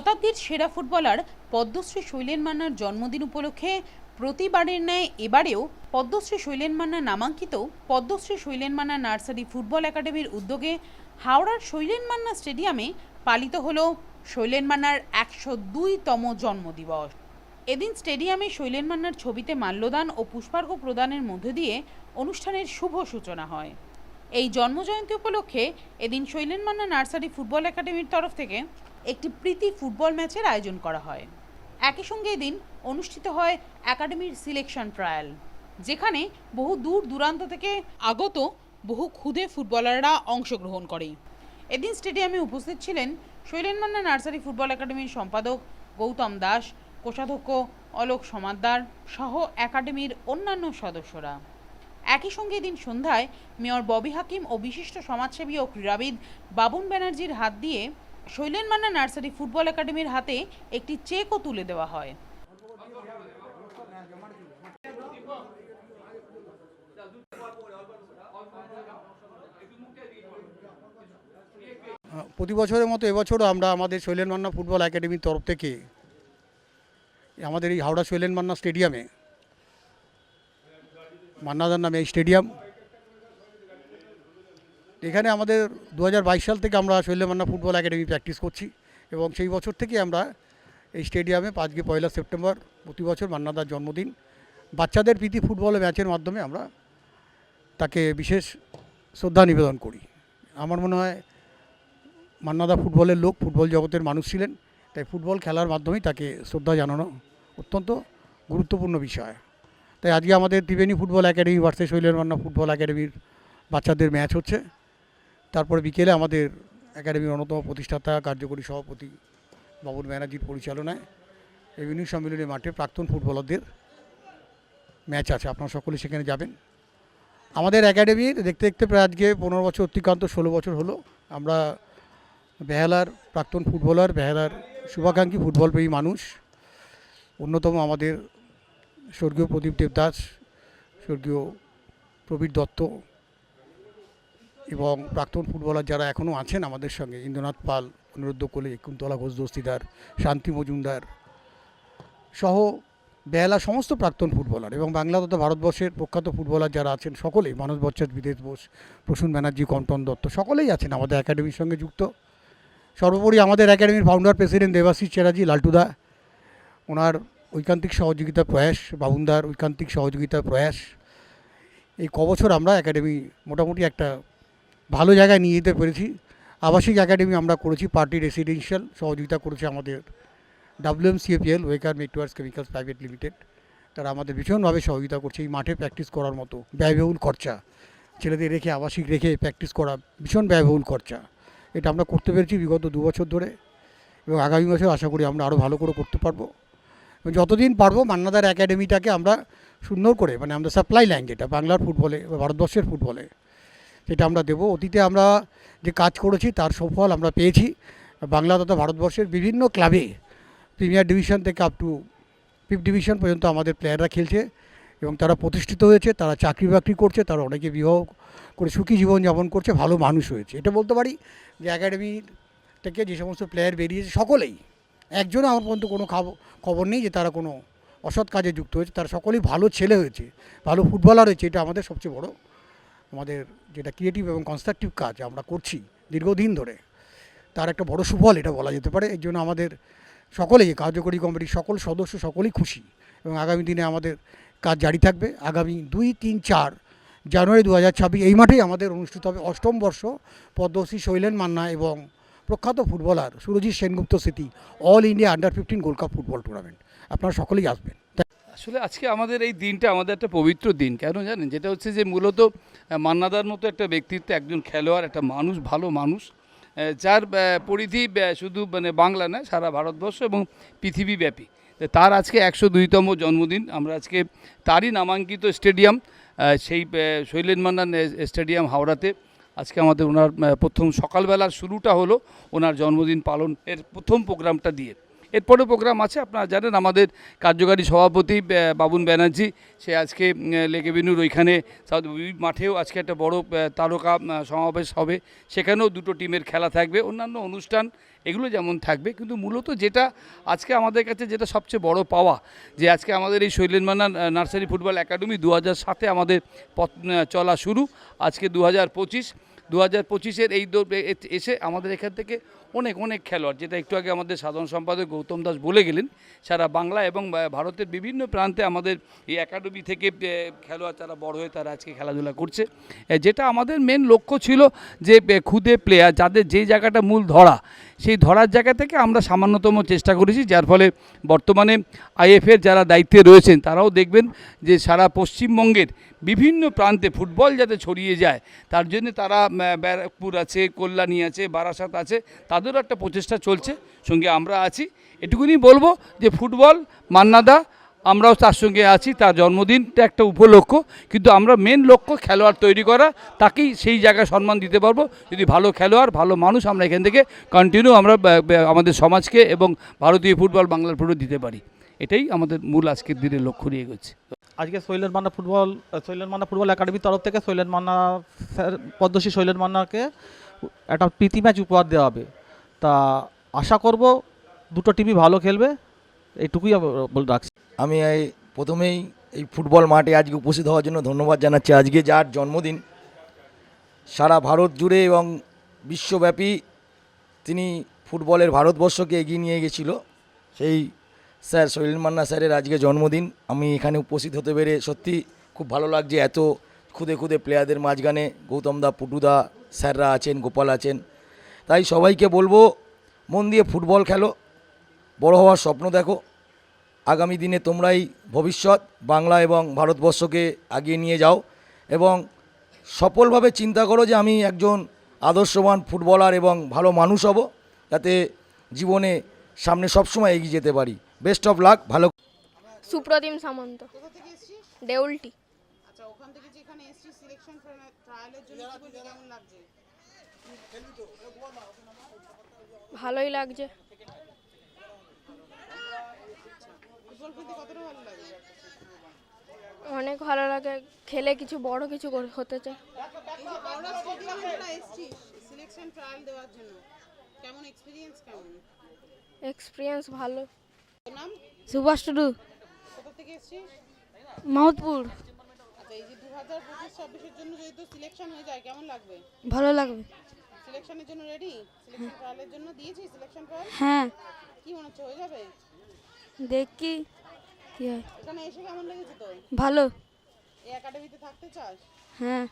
শতাব্দীর সেরা ফুটবলার পদ্মশ্রী শৈলেন মান্নার জন্মদিন উপলক্ষে প্রতিবারের ন্যায় এবারেও পদ্মশ্রী শৈলেন মান্না নামাঙ্কিত পদ্মশ্রী শৈলেন মান্না নার্সারি ফুটবল একাডেমির উদ্যোগে হাওড়ার শৈলেন মান্না স্টেডিয়ামে পালিত হল শৈলেন মান্নার একশো দুইতম জন্মদিবস। এদিন স্টেডিয়ামে শৈলেন মান্নার ছবিতে মাল্যদান ও পুষ্পার্ঘ্য প্রদানের মধ্য দিয়ে অনুষ্ঠানের শুভ সূচনা হয়। এই জন্মজয়ন্তী উপলক্ষে এদিন শৈলেন মান্না নার্সারি ফুটবল একাডেমির তরফ থেকে একটি প্রীতি ফুটবল ম্যাচের আয়োজন করা হয়। একই সঙ্গে এদিন অনুষ্ঠিত হয় একাডেমির সিলেকশন ট্রায়াল, যেখানে বহু দূর দূরান্ত থেকে আগত বহু ক্ষুদে ফুটবলাররা অংশগ্রহণ করে। এদিন স্টেডিয়ামে উপস্থিত ছিলেন শৈলেন মান্না নার্সারি ফুটবল একাডেমির সম্পাদক গৌতম দাস, কোষাধ্যক্ষ অলোক সমাদ্দার সহ একাডেমির অন্যান্য সদস্যরা। একই সঙ্গে এদিন সন্ধ্যায় মেয়র ববি হাকিম ও বিশিষ্ট সমাজসেবী ও ক্রীড়াবিদ বাবুন ব্যানার্জির হাত দিয়ে শৈলেন মান্না নার্সারি ফুটবল একাডেমির হাতে একটি চেকও তুলে দেওয়া হয়। প্রতি বছরের মতো এবছরও আমরা আমাদের শৈলেন মান্না ফুটবল একাডেমির তরফ থেকে আমাদের এই হাওড়া শৈলেন মান্না স্টেডিয়ামে মান্নাদার নামে এই স্টেডিয়াম এখানে আমাদের দু হাজার বাইশ সাল থেকে আমরা Sailen Manna football academy practice করছি এবং সেই বছর থেকে আমরা এই স্টেডিয়ামে পাঁচকে পয়লা সেপ্টেম্বর প্রতি বছর মান্নাদার জন্মদিন। বাচ্চাদের প্রীতি ফুটবল ম্যাচের মাধ্যমে আমরা তাকে বিশেষ শ্রদ্ধা নিবেদন করি। আমার মনে হয় মান্নাদা ফুটবলের লোক, ফুটবল জগতের মানুষ ছিলেন, তাই ফুটবল খেলার মাধ্যমেই তাকে শ্রদ্ধা জানানো অত্যন্ত গুরুত্বপূর্ণ বিষয়। তাই আজকে আমাদের Triveni football academy versus Sailen Manna football একাডেমির বাচ্চাদের ম্যাচ হচ্ছে। তারপরে বিকেলে আমাদের একাডেমির অন্যতম প্রতিষ্ঠাতা কার্যকরী সভাপতি বাবুর ব্যানার্জির পরিচালনায় রেভিনিউ সম্মেলনী মাঠে প্রাক্তন ফুটবলারদের ম্যাচ আছে। আপনারা সকলে সেখানে যাবেন। আমাদের একাডেমির দেখতে দেখতে প্রায় আজকে পনেরো বছর অতিক্রান্ত, ষোলো বছর হলো। আমরা বেহালার প্রাক্তন ফুটবলার, বেহালার শুভাকাঙ্ক্ষী ফুটবল প্রেমী মানুষ। অন্যতম আমাদের স্বর্গীয় প্রদীপ দেবদাস, স্বর্গীয় প্রবীর দত্ত এবং প্রাক্তন ফুটবলার যারা এখনও আছেন আমাদের সঙ্গে, ইন্দ্রনাথ পাল, অনুরুদ্ধ কোলে কুন্তলা ঘোষ দস্তিদার শান্তি মজুমদার সহ বেহালা সমস্ত প্রাক্তন ফুটবলার এবং বাংলা তথা ভারতবর্ষের প্রখ্যাত ফুটবলার যারা আছেন সকলেই মানস বচ্চার বিদেশ বোস, প্রসূন ব্যানার্জি, কন্টন দত্ত, সকলেই আছেন আমাদের একাডেমির সঙ্গে যুক্ত। সর্বোপরি আমাদের একাডেমির ফাউন্ডার প্রেসিডেন্ট দেবাশিস চ্যাটার্জি লালটুদা ওনার ঐকান্তিক সহযোগিতা প্রয়াস বাবুনদার ঐকান্তিক সহযোগিতা প্রয়াস। এই কবছর আমরা একাডেমি মোটামুটি একটা ভালো জায়গায় নিয়ে যেতে পেরেছি। আবাসিক একাডেমি আমরা করেছি, পার্টি রেসিডেন্সিয়াল সহযোগিতা করেছে আমাদের। ডাব্লিউএম সিএপিএল ওয়েকার মেটওয়ার্স কেমিক্যালস প্রাইভেট লিমিটেড, তারা আমাদের ভীষণভাবে সহযোগিতা করছে এই মাঠে প্র্যাকটিস করার মতো। ব্যয়বহুল খরচা। ছেলেদের রেখে, আবাসিক রেখে প্র্যাকটিস করা ভীষণ ব্যয়বহুল খরচা। এটা আমরা করতে পেরেছি বিগত দু বছর ধরে এবং আগামী বছর আশা করি আমরা আরও ভালো করে করতে পারব। যতদিন পারব মান্নাদার একাডেমিটাকে আমরা সুন্দর করে মানে আমরা সাপ্লাই লাইন যেটা, বাংলার ফুটবলে ভারতবর্ষের ফুটবলে সেটা আমরা দেবো। অতীতে আমরা যে কাজ করেছি, তার সুফল আমরা পেয়েছি। বাংলা তথা ভারতবর্ষের বিভিন্ন ক্লাবে প্রিমিয়ার ডিভিশন থেকে আপ টু ফিফথ ডিভিশন পর্যন্ত আমাদের প্লেয়াররা খেলছে এবং তারা প্রতিষ্ঠিত হয়েছে, তারা চাকরি বাকরি করছে, তারা অনেকে বিবাহ করে সুখী জীবনযাপন করছে, ভালো মানুষ হয়েছে। এটা বলতে পারি যে একাডেমি থেকে যে সমস্ত প্লেয়ার বেরিয়েছে, সকলেই, একজনও আমার পর্যন্ত কোনো খাব- খবর নেই যে তারা কোনো অসৎ কাজে যুক্ত হয়েছে। তারা সকলেই ভালো ছেলে হয়েছে, ভালো ফুটবলার হয়েছে, এটা আমাদের সবচেয়ে বড় আমাদের যেটা ক্রিয়েটিভ এবং কনস্ট্রাকটিভ কাজ আমরা করছি দীর্ঘদিন ধরে, তার একটা বড় সুফল এটা বলা যেতে পারে। এর জন্য আমাদের সকলেই কার্যকরী কমিটির সকল সদস্য সকলেই খুশি এবং আগামী দিনে আমাদের কাজ জারি থাকবে। আগামী দুই, তিন, চার জানুয়ারি দু হাজার ছাব্বিশ এই মাঠেই আমাদের অনুষ্ঠিত হবে অষ্টম বর্ষ পদ্মশ্রী শৈলেন মান্না এবং প্রখ্যাত ফুটবলার সুরজিৎ সেনগুপ্ত স্মৃতি all India under fifteen gold cup football tournament আপনারা সকলেই আসবেন। আসলে আজকে আমাদের এই দিনটা আমাদের একটা পবিত্র দিন। কেন জানেন? যেটা হচ্ছে যে মূলত মান্নাদার মতো একটা ব্যক্তিত্ব, একজন খেলোয়াড়, একটা মানুষ, ভালো মানুষ যার পরিধি শুধু মানে বাংলা নয়, সারা ভারতবর্ষ এবং পৃথিবীব্যাপী। তার আজকে একশো দুইতম জন্মদিন। আমরা আজকে তারই নামাঙ্কিত স্টেডিয়াম সেই শৈলেন মান্নান স্টেডিয়াম হাওড়াতে। আজকে আমাদের ওনার প্রথম সকালবেলার শুরুটা হলো ওনার জন্মদিন পালন, এর প্রথম প্রোগ্রামটা দিয়ে। এরপরেও প্রোগ্রাম আছে আপনারা জানেন আমাদের কার্যকারী সভাপতি বাবুন ব্যানার্জি সে আজকে উম, লেকেবিনুর ওইখানে সাউথ মাঠেও আজকে একটা বড় তারকা সমাবেশ হবে। সেখানেও দুটো টিমের খেলা থাকবে অন্যান্য অনুষ্ঠান এগুলো যেমন থাকবে কিন্তু মূলত যেটা আজকে আমাদের কাছে যেটা সবচেয়ে বড় পাওয়া যে আজকে আমাদের এই Sailen Manna nursery football academy দু সাতে আমাদের পথ চলা শুরু। আজকে দু হাজার পঁচিশ দু হাজার পঁচিশের এই এসে আমাদের এখান থেকে অনেক অনেক খেলোয়াড়। যেটা একটু আগে আমাদের সাধারণ সম্পাদক গৌতম দাস বলে গেলেন, সারা বাংলা এবং ভারতের বিভিন্ন প্রান্তে আমাদের এই একাডেমি থেকে খেলোয়াড় তারা বড় হয়ে তারা আজকে খেলাধুলা করছে। যেটা আমাদের মেন লক্ষ্য ছিল যে খুদে প্লেয়ার যাদের যেই জায়গাটা মূল ধরা, সেই ধরার জায়গা থেকে আমরা সামান্যতম চেষ্টা করেছি, যার ফলে বর্তমানে আইএফের যারা দায়িত্বে রয়েছেন, তারাও দেখবেন যে সারা পশ্চিমবঙ্গের বিভিন্ন প্রান্তে ফুটবল যাতে ছড়িয়ে যায়, তার জন্য তারা ব্যারাকপুর আছে, কল্যাণী আছে, বারাসাত আছে তাদেরও একটা প্রচেষ্টা চলছে, সঙ্গে আমরা আছি। এটুকুনি বলব যে ফুটবল, মান্নাদা, আমরাও তার সঙ্গে আছি, তার জন্মদিনটা একটা উপলক্ষ। কিন্তু আমরা মেন লক্ষ্য খেলোয়াড় তৈরি করা, তাকেই সেই জায়গায় সম্মান দিতে পারব। যদি ভালো খেলোয়াড়, ভালো মানুষ আমরা এখান থেকে কন্টিনিউ আমরা আমাদের সমাজকে এবং ভারতীয় ফুটবল বাংলার ফুটবল দিতে পারি। এটাই আমাদের মূল আজকের দিনের লক্ষ্য নিয়ে এগোচ্ছে। আজকে শৈলেন মান্না ফুটবল, শৈলেন মান্না ফুটবল একাডেমির তরফ থেকে শৈলেন মান্না পদ্মশ্রী শৈলেন মান্নাকে একটা প্রীতি ম্যাচ উপহার দেওয়া হবে। তা আশা করব দুটো টিমই ভালো খেলবে, এইটুকুই বলে, রাখছি। আমি এই প্রথমেই এই ফুটবল মাঠে আজকে উপস্থিত হওয়ার জন্য ধন্যবাদ জানাচ্ছি। আজকে যার জন্মদিন, সারা ভারত জুড়ে এবং বিশ্বব্যাপী তিনি ফুটবলের ভারতবর্ষকে এগিয়ে নিয়ে গেছিল। সেই স্যার শৈলেন মান্না স্যারের আজকে জন্মদিন। আমি এখানে উপস্থিত হতে পেরে সত্যি খুব ভালো লাগছে। এত খুদে খুদে প্লেয়ারদের মাঝখানে গৌতম দা পুটুদা স্যাররা আছেন, গোপাল আছেন তাই সবাইকে বলব মন দিয়ে ফুটবল খেলো। বড় হওয়ার স্বপ্ন দেখো। আগামী দিনে তোমরাই ভবিষ্যৎ বাংলা এবং ভারতবর্ষকে আগিয়ে নিয়ে যাও এবং সফলভাবে চিন্তা করো যে আমি একজন আদর্শবান ফুটবলার এবং ভালো মানুষ হব যাতে জীবনে সামনে সবসময় এগিয়ে যেতে পারি। বেস্ট অফ লাক ভালো সুপ্রতিম সামন্ত। দেউলটি। আচ্ছা ওখান থেকে যেখানে এসছি সিলেকশন ট্রায়ালের জন্য কেমন লাগছে? ভালোই লাগছে। ফুটবল খেলতে কতটা ভালো লাগে অনেক ভালো লাগে। খেলে কিছু বড় কিছু হতে চাই এই যে হাওড়া স্টেডিয়ামে আমরা এসছি সিলেকশন ট্রায়াল দেওয়ার জন্য কেমন এক্সপিরিয়েন্স ভালো সুভাষ টুডু মাহমুদপুর আচ্ছা হয়ে ভালো লাগবে। সিলেকশনের জন্য রেডি সিলেকশন ট্রায়ালের জন্য দিয়েছিস সিলেকশন ট্রায়াল হ্যাঁ। কি মনে হচ্ছে হয়ে যাবে? দেখি কি হয়। এখানে এসে কেমন লেগেছে তো ভালো। এই একাডেমিতে থাকতে চাস? হ্যাঁ।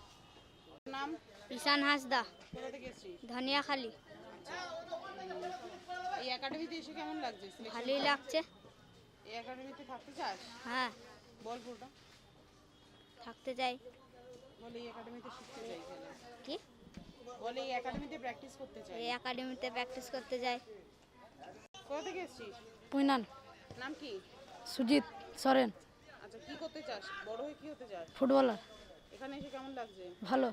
তোর নাম? ঈশান হাসদা। কোথা থেকে এসছিস? ধনিয়াখালী। এই একাডেমিতে এসে কেমন লাগছে ভালোই লাগছে। এই একাডেমিতে থাকতে চাস? হ্যাঁ। বল পুরোটা। থাকতে চাই। বলে এই একাডেমিতে শিখতে চাই কি? বলে এই একাডেমিতে প্র্যাকটিস করতে চাই এই একাডেমিতে প্র্যাকটিস করতে যাই কোথা থেকে এসছিস? পুইনান। নাম কি? সুজিত সরেন। আচ্ছা কি করতে চাস? বড় হয়ে কি হতে চাস? ফুটবলার। এখানে এসে কেমন লাগছে? ভালো।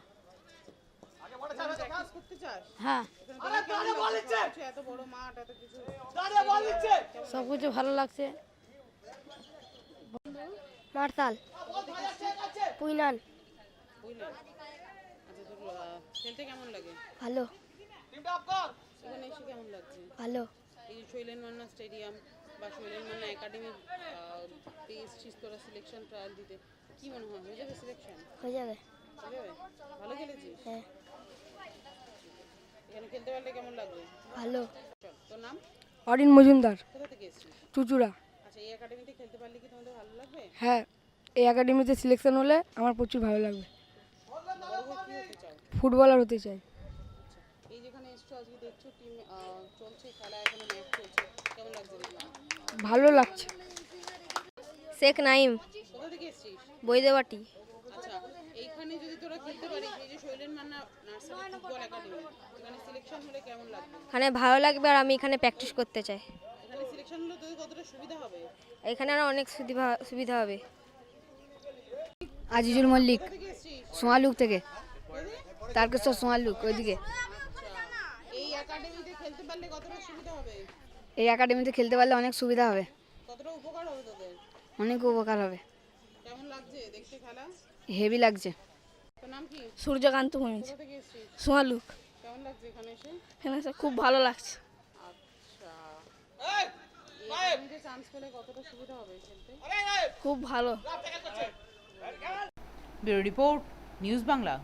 প্র্যাকটিস করতে চাস? হ্যাঁ। এখানে দেখে কেমন লাগছে? এত বড় মাঠ এত কিছু। সব কিছু ভালো লাগছে। মার্তাল। পুইনান। বুঝলেন আচ্ছা তোর খেলতে কেমন লাগে? ভালো। এখানে এসে কেমন লাগছে? ভালো। এই শৈলেন মান্না স্টেডিয়াম বা শৈলেন মান্না একাডেমি পেয়ে এসছিস তোরা সিলেকশন ট্রায়াল দিতে। কি মনে হয়? হয়ে যাবে সিলেকশন হয়ে যাবে। হয়ে যাবে? ভালো খেলেছিস? হ্যাঁ। এখানে খেলতে পারলে কেমন লাগবে? ভালো। তোর নাম? অরিন মজুমদার। কোথা থেকে এসছিস? চুচুড়া। আচ্ছা এই একাডেমিতে খেলতে পারলে কি তোমাদের ভালো লাগবে? হ্যাঁ এই একাডেমিতে সিলেকশন হলে আমার প্রচুর ভালো লাগবে বড় হয়ে কি হতে চাও ফুটবলার হতে চাই। এই যেখানে এসছো আজকে দেখছ টিম চলছে খেলা এখানে ম্যাচ চলছে। কেমন লাগছে ভালো লাগছে। শেখ নাইম কোথা থেকে এসছিস? বৈদেবাটি। আচ্ছা এইখানে যদি তোরা খেলতে পারিস এই যে Sailen Manna nursery football academy এখানে সিলেকশন হলে কেমন লাগবে? এখানে ভালো লাগবে আর আমি এখানে প্র্যাকটিস করতে চাই। এখানে সিলেকশন হলে তোদের কতটা সুবিধা হবে? এখানে আর অনেক সুবিধা সুবিধা হবে। আজিজুল মল্লিক সোয়ালুক থেকে। তারকেশ্বর সোয়ালুক ওইদিকে। এই একাডেমিতে খেলতে পারলে কতটা সুবিধা হবে? এই একাডেমিতে খেলতে পারলে অনেক সুবিধা হবে। কতটা উপকার হবে তোদের? অনেক উপকার হবে। কেমন লাগছে দেখতে খেলা? হেভি লাগছে। তোর নাম কি? সূর্যকান্ত ভূমিজ। কোথা থেকে এসেছিস? সোয়ালুক কেমন লাগছে এখানে এসে? এখানে এসে খুব ভালো লাগছে। আচ্ছা। এই একাডেমিতে চান্স পেলে কতটা সুবিধা হবে খেলতে? খুব ভালো। Bureau report news Bangla.